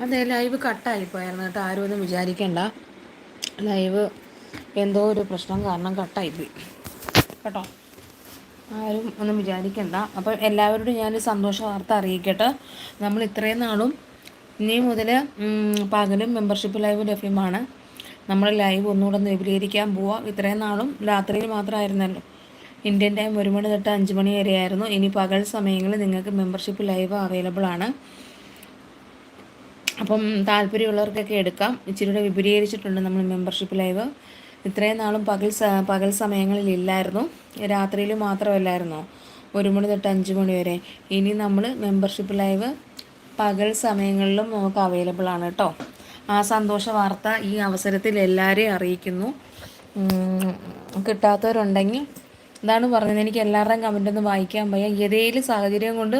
അതെ ലൈവ് കട്ടായി പോയായിരുന്നു കേട്ടോ. ആരും ഒന്നും വിചാരിക്കണ്ട. ലൈവ് എന്തോ ഒരു പ്രശ്നം കാരണം കട്ടായിപ്പോയി കേട്ടോ? ആരും ഒന്നും വിചാരിക്കണ്ട. അപ്പോൾ എല്ലാവരോടും ഞാൻ സന്തോഷ വാർത്ത അറിയിക്കട്ടെ. നമ്മൾ ഇത്രയും നാളും ഇനി മുതൽ പകലും മെമ്പർഷിപ്പ് ലൈവ് ലഭ്യമാണ്. നമ്മൾ ലൈവ് ഒന്നുകൂടെ ഒന്ന് വിപുലീകരിക്കാൻ പോവാം. ഇത്രയും നാളും രാത്രിയിൽ മാത്രമായിരുന്നല്ലോ. ഇന്ത്യൻ ടൈം ഒരു മണി തൊട്ട് അഞ്ച് മണി വരെ ആയിരുന്നു ഇനി പകൽ സമയങ്ങളിൽ നിങ്ങൾക്ക് മെമ്പർഷിപ്പ് ലൈവ് അവൈലബിൾ ആണ്. അപ്പം താല്പര്യമുള്ളവർക്കൊക്കെ എടുക്കാം. ഇച്ചിരി കൂടെ വിപുലീകരിച്ചിട്ടുണ്ട് നമ്മൾ മെമ്പർഷിപ്പ് ലൈവ് ഇത്രയും നാളും പകൽ പകൽ സമയങ്ങളിൽ ഇല്ലായിരുന്നു. രാത്രിയിൽ മാത്രമല്ലായിരുന്നോ. ഒരു മണി തൊട്ട് അഞ്ച് മണി വരെ. ഇനി നമ്മൾ മെമ്പർഷിപ്പ് ലൈവ് പകൽ സമയങ്ങളിലും നമുക്ക് അവൈലബിൾ ആണ് കേട്ടോ ആ സന്തോഷ വാർത്ത ഈ അവസരത്തിൽ എല്ലാവരെയും അറിയിക്കുന്നു. കിട്ടാത്തവരുണ്ടെങ്കിൽ ഇതാണ് പറഞ്ഞത്. എനിക്ക് എല്ലാവരുടെയും കമന്റ് ഒന്ന് വായിക്കാൻ വയ്യ. ഏതെങ്കിലും സാഹചര്യം കൊണ്ട്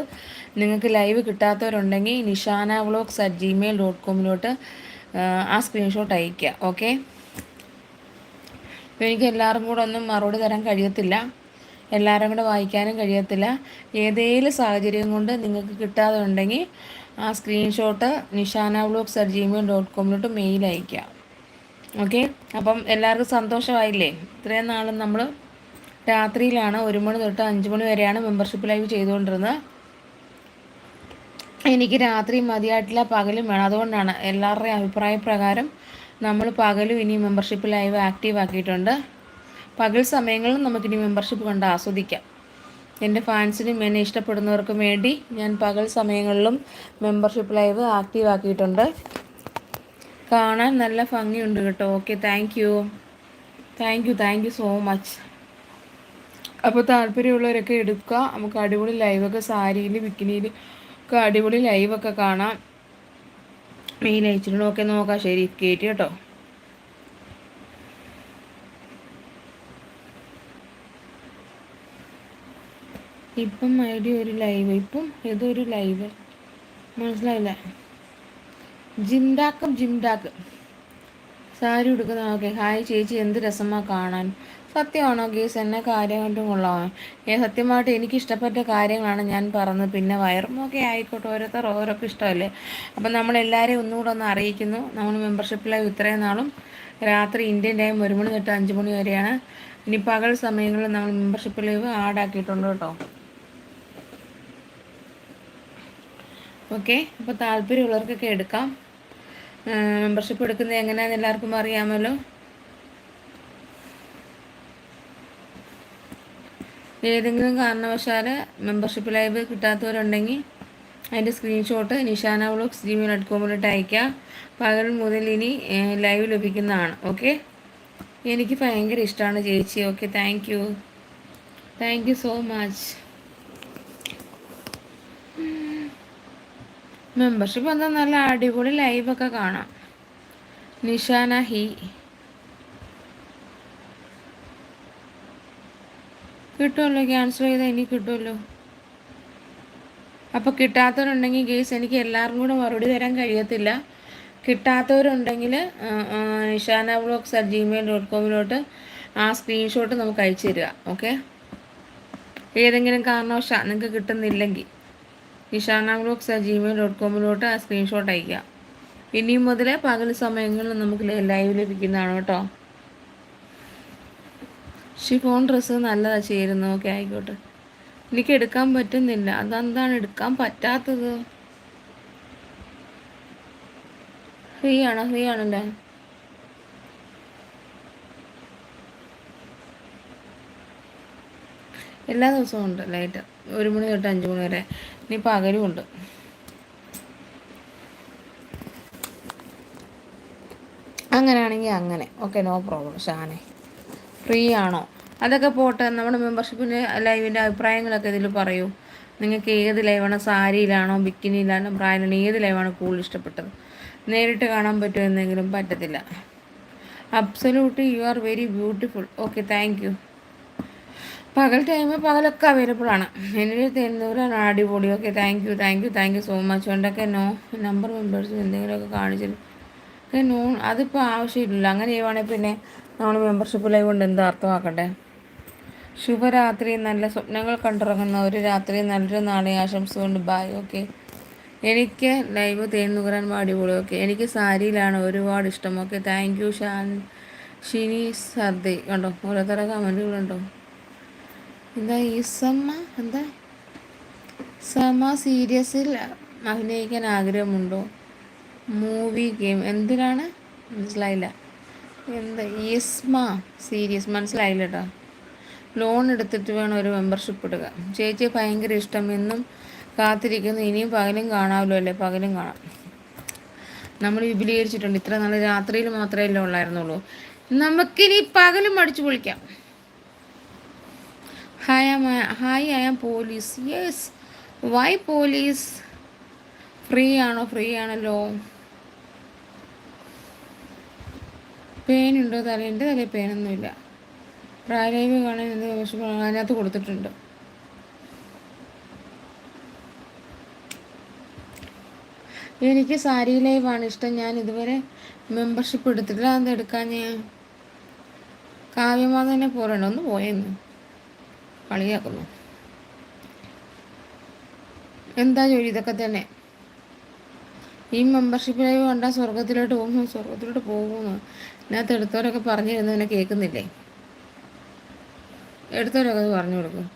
നിങ്ങൾക്ക് live കിട്ടാത്തവരുണ്ടെങ്കിൽ Nishana vlogs at Gmail dot കോമിലോട്ട് ആ സ്ക്രീൻഷോട്ട് അയയ്ക്കുക. ഓക്കെ അപ്പോൾ എനിക്ക് എല്ലാവരും കൂടെ ഒന്നും മറുപടി തരാൻ കഴിയത്തില്ല. എല്ലാവരും കൂടെ വായിക്കാനും കഴിയത്തില്ല. ഏതെങ്കിലും സാഹചര്യം കൊണ്ട് നിങ്ങൾക്ക് കിട്ടാതെ ഉണ്ടെങ്കിൽ ആ screenshot Nishana vlog at Gmail dot കോമിലോട്ട് mail അയക്കുക ഓക്കെ അപ്പം എല്ലാവർക്കും സന്തോഷമായില്ലേ? ഇത്രയും നാളും നമ്മൾ രാത്രിയിലാണ് ഒരു മണി തൊട്ട് അഞ്ച് മണി വരെയാണ് മെമ്പർഷിപ്പ് ലൈവ് ചെയ്തുകൊണ്ടിരുന്നത്. എനിക്ക് രാത്രി മതിയായിട്ടില്ല പകലും വേണം. അതുകൊണ്ടാണ് എല്ലാവരുടെയും അഭിപ്രായ പ്രകാരം നമ്മൾ പകലും ഇനി മെമ്പർഷിപ്പ് ലൈവ് ആക്റ്റീവ് ആക്കിയിട്ടുണ്ട്. പകൽ സമയങ്ങളിൽ നമുക്കിനി മെമ്പർഷിപ്പ് കണ്ട് ആസ്വദിക്കാം. എന്റെ ഫാൻസിനും എന്നെ ഇഷ്ടപ്പെടുന്നവർക്കും വേണ്ടി ഞാൻ പകൽ സമയങ്ങളിലും മെമ്പർഷിപ്പ് ലൈവ് ആക്റ്റീവ് ആക്കിയിട്ടുണ്ട്. കാണാൻ നല്ല ഭംഗിയുണ്ട് കേട്ടോ. Okay thank you thank you thank you so much അപ്പോൾ താല്പര്യമുള്ളവരൊക്കെ എടുക്കുക. നമുക്ക് അടിപൊളി ലൈവൊക്കെ സാരിയിൽ ബിക്കിനിയിൽ ഒക്കെ അടിപൊളി ലൈവൊക്കെ കാണാം. മെയിൽ നോക്കി. നോക്കാം ശരി കയറ്റി കേട്ടോ. ഇപ്പം ഐഡി ഒരു ലൈവ് ഇപ്പം ഇതൊരു ലൈവ്? മനസ്സിലായില്ല? ജിംഡാക്കും ജിംഡാക്ക്. സാരി ഉടുക്കുന്ന ഓക്കെ ഹായ് ചേച്ചി എന്ത് രസമാണ് കാണാൻ? സത്യമാണോ ഗീസ്? എന്നെ കാര്യമായിട്ടും കൊള്ളാമോ? ഏ സത്യമായിട്ട് എനിക്ക് ഇഷ്ടപ്പെട്ട കാര്യങ്ങളാണ് ഞാൻ പറഞ്ഞത്. പിന്നെ വയറും ഒക്കെ ആയിക്കോട്ടെ ഓരോരുത്തർ ഓരോക്കെ ഇഷ്ടമല്ലേ? അപ്പം നമ്മളെല്ലാവരെയും ഒന്നുകൂടെ ഒന്ന് അറിയിക്കുന്നു. നമ്മൾ മെമ്പർഷിപ്പിലായി ഇത്രയും നാളും രാത്രി ഇന്ത്യൻ ടൈം ഒരു മണി തൊട്ട് അഞ്ച് മണി വരെയാണ്. ഇനി പകൽ സമയങ്ങളിൽ നമ്മൾ മെമ്പർഷിപ്പ് ലൈവ് ആഡാക്കിയിട്ടുണ്ട് കേട്ടോ. ഓക്കെ അപ്പോൾ താല്പര്യമുള്ളവർക്കൊക്കെ എടുക്കാം. മെമ്പർഷിപ്പ് എടുക്കുന്നത് എങ്ങനെയാണെന്ന് എല്ലാവർക്കും അറിയാമല്ലോ. ഏതെങ്കിലും കാരണവശാൽ മെമ്പർഷിപ്പ് ലൈവ് കിട്ടാത്തവരുണ്ടെങ്കിൽ അതിന്റെ screenshot Nishana vlogs Gmail dot കോമിലോട്ട് അയക്കാം പകൽ മുതൽ ഇനി ലൈവ് ലഭിക്കുന്നതാണ്. ഓക്കെ എനിക്ക് ഭയങ്കര ഇഷ്ടമാണ് ചേച്ചി. Okay thank you thank you so much membership എന്താ നല്ല അടിപൊളി ലൈവൊക്കെ കാണാം. നിഷാന ഹി. കിട്ടുമല്ലോ? ക്യാൻസൽ ചെയ്താൽ ഇനി കിട്ടുമല്ലോ? അപ്പോൾ കിട്ടാത്തവരുണ്ടെങ്കിൽ കേസ് എനിക്ക് എല്ലാവർക്കും കൂടെ മറുപടി തരാൻ കഴിയത്തില്ല. കിട്ടാത്തവരുണ്ടെങ്കിൽ Ishana blogs at Gmail dot കോമിലോട്ട് ആ സ്ക്രീൻഷോട്ട് നമുക്ക് അയച്ചു തരിക ഓക്കെ ഏതെങ്കിലും കാരണവശാൽ നിങ്ങൾക്ക് കിട്ടുന്നില്ലെങ്കിൽ Ishana blogs at Gmail dot കോമിലോട്ട് ആ സ്ക്രീൻഷോട്ട് അയക്കുക ഇനിയും മുതലേ പകൽ സമയങ്ങളിൽ നമുക്ക് ലൈവ് ലഭിക്കുന്നതാണ് കേട്ടോ. ഷിഫോൺ ഡ്രസ്സ് നല്ലതാ ചേരുന്നു ഓക്കെ ആയിക്കോട്ടെ. എനിക്ക് എടുക്കാൻ പറ്റുന്നില്ല. അതെന്താണ് എടുക്കാൻ പറ്റാത്തത്? ഫ്രീ ആണോ? ഫ്രീ ആണല്ലേ? എല്ലാ ദിവസവും ഉണ്ട് ലൈറ്റ്. ഒരു മണി തൊട്ട് അഞ്ച് മണി വരെ. ഇനി പകലും ഉണ്ട്. അങ്ങനെയാണെങ്കിൽ അങ്ങനെ. ഓക്കെ നോ പ്രോബ്ലം ഷാനെ. ഫ്രീ ആണോ അതൊക്കെ പോട്ടെ നമ്മുടെ മെമ്പർഷിപ്പിന് ലൈവിന്റെ അഭിപ്രായങ്ങളൊക്കെ ഇതിൽ പറയൂ. നിങ്ങൾക്ക് ഏത് ലൈവാണ്? സാരിയിലാണോ ബിക്കിനിയിലാണോ ബ്രായിലാണോ ഏത് ലൈവാണ് കൂടുതൽ ഇഷ്ടപ്പെട്ടത്? നേരിട്ട് കാണാൻ പറ്റുമെന്നെങ്കിലും പറ്റത്തില്ല. Absolute you are very beautiful okay thank you പകൽ ടൈം പകലൊക്കെ അവൈലബിൾ ആണ്. എന്റെ തെരുന്നൂറാണ് അടിപൊളി. Okay thank you thank you thank you so much ഉണ്ടൊക്കെ no number members എന്തെങ്കിലുമൊക്കെ കാണിച്ചിട്ട്. നോ അതിപ്പോൾ ആവശ്യമില്ല അങ്ങനെ ചെയ്യുവാണെങ്കിൽ പിന്നെ നമ്മൾ മെമ്പർഷിപ്പ് ലൈവ് കൊണ്ട് എന്താ അർത്ഥമാക്കട്ടെ? ശുഭരാത്രി നല്ല സ്വപ്നങ്ങൾ കണ്ടിറങ്ങുന്ന ഒരു രാത്രി നല്ലൊരു നാളെ ആശംസകൊണ്ട് ബായ് ഓക്കെ എനിക്ക് ലൈവ് തേന്നുകുറാൻ അടിപൊളി ഓക്കെ എനിക്ക് സാരിയിലാണ് ഒരുപാട് ഇഷ്ടം okay thank you Shan Shini സർദി കണ്ടോ? ഓരോരുത്തര കമന്റുകളുണ്ടോ എന്താ ഈ സമ്മ? എന്താ? സമ സീരിയസിൽ അഭിനയിക്കാൻ ആഗ്രഹമുണ്ടോ? മൂവി ഗെയിം എന്തിനാണ്? മനസ്സിലായില്ല. എന്താ ഈസ്മ? സീരിയസ്. മനസ്സിലായില്ല കേട്ടോ ലോൺ എടുത്തിട്ട് വേണം ഒരു മെമ്പർഷിപ്പ് എടുക്കുക ചേച്ചിയെ ഭയങ്കര ഇഷ്ടം. എന്നും കാത്തിരിക്കുന്നു. ഇനിയും പകലും കാണാമല്ലോ അല്ലേ? പകലും കാണാം. നമ്മൾ വിപുലീകരിച്ചിട്ടുണ്ട്. ഇത്ര നാൾ രാത്രിയിൽ മാത്രമേ ഉള്ളായിരുന്നുള്ളൂ. നമുക്കിനി പകലും അടിച്ചു പൊളിക്കാം. Hi hi I am police. Yes. Why police? Free ആണോ? ഫ്രീ ആണല്ലോ. ഉണ്ടോ എന്റെ തലയിൽ പേനൊന്നുമില്ല. പ്രായലൈവ് കാണാൻ എന്ത് അതിനകത്ത് കൊടുത്തിട്ടുണ്ട്. എനിക്ക് സാരി ലൈവാണ് ഇഷ്ടം. ഞാൻ ഇതുവരെ മെമ്പർഷിപ്പ് എടുത്തിട്ടില്ല. അത് എടുക്കാൻ ഞാൻ? കാവ്യമാധവനെ പോലുണ്ട് ഒന്ന് പോയെന്ന് കളിയാക്കുന്നു. എന്താ ജോലി? ഇതൊക്കെ തന്നെ. ഈ മെമ്പർഷിപ്പ് ലൈവ് കണ്ടാൽ സ്വർഗത്തിലോട്ട് പോകുന്നു സ്വർഗത്തിലോട്ട് പോകുന്നു. ഇതിനകത്ത് എടുത്തവരൊക്കെ എന്നെ കേൾക്കുന്നില്ലേ? എടുത്തവരൊക്കെ അത് പറഞ്ഞു കൊടുക്കും.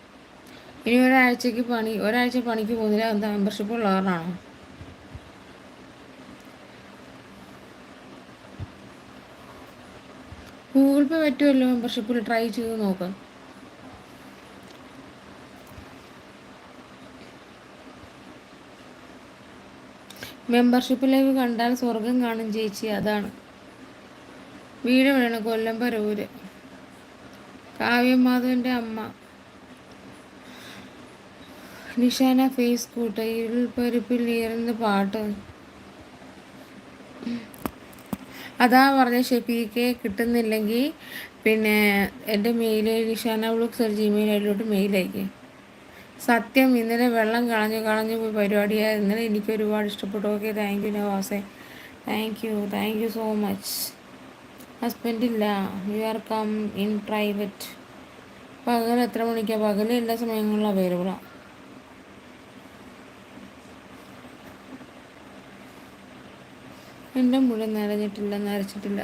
ഇനി ഒരാഴ്ചക്ക് പണി ഒരാഴ്ച പണിക്ക് പോകുന്നില്ല എന്താ മെമ്പർഷിപ്പ് ഉള്ള കാരണമാണോ ഗൂഗിൾ പേ പറ്റുമല്ലോ മെമ്പർഷിപ്പിൽ ട്രൈ ചെയ്ത് നോക്കാം. മെമ്പർഷിപ്പ് ലൈവ് കണ്ടാൽ സ്വർഗം കാണും ചേച്ചി അതാണ്. വീട് വേണം കൊല്ലം പരവൂര്. കാവ്യമാധവന്റെ അമ്മ. നിഷാന ഫേസ് കൂട്ട് ഇരുൾപ്പരിപ്പിൽ നീറുന്ന പാട്ട്. അതാ പറഞ്ഞ ഷെഫീക്ക് കിട്ടുന്നില്ലെങ്കിൽ പിന്നെ എന്റെ മെയിൽ നിഷാന സർ ജിമെയിൽ ഐഡിയിലോട്ട് മെയിൽ അയക്കേ സത്യം ഇന്നലെ വെള്ളം കളഞ്ഞു കളഞ്ഞു പോയി പരിപാടിയായി ഇന്നലെ എനിക്ക് ഒരുപാട് ഇഷ്ടപ്പെട്ടു. Okay thank you നവാസെ. Thank you thank you so much ഹസ്ബൻഡില്ല you are come in private പകൽ എത്ര മണിക്കാണ് പകൽ എല്ലാ സമയങ്ങളിലും അവൈലബിളാണ് എന്റെ മുഴുവൻ നനഞ്ഞിട്ടില്ല നരച്ചിട്ടില്ല.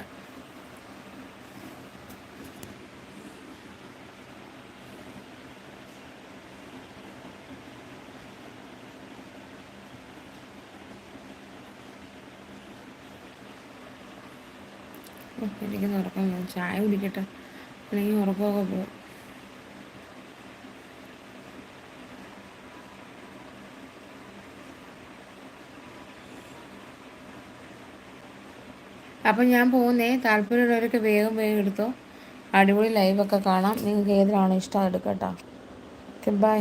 എനിക്ക് ഉറക്കം ചായ കുടിക്കട്ടെ? അല്ലെങ്കിൽ ഉറക്കമൊക്കെ പോകും. അപ്പം ഞാൻ പോകുന്നേ. താല്പര്യമുള്ളവരൊക്കെ വേഗം വേഗം എടുത്തോ. അടിപൊളി ലൈവൊക്കെ കാണാം. നിങ്ങൾക്ക് ഏതിനാണോ ഇഷ്ടം എടുക്കട്ടോ. Okay bye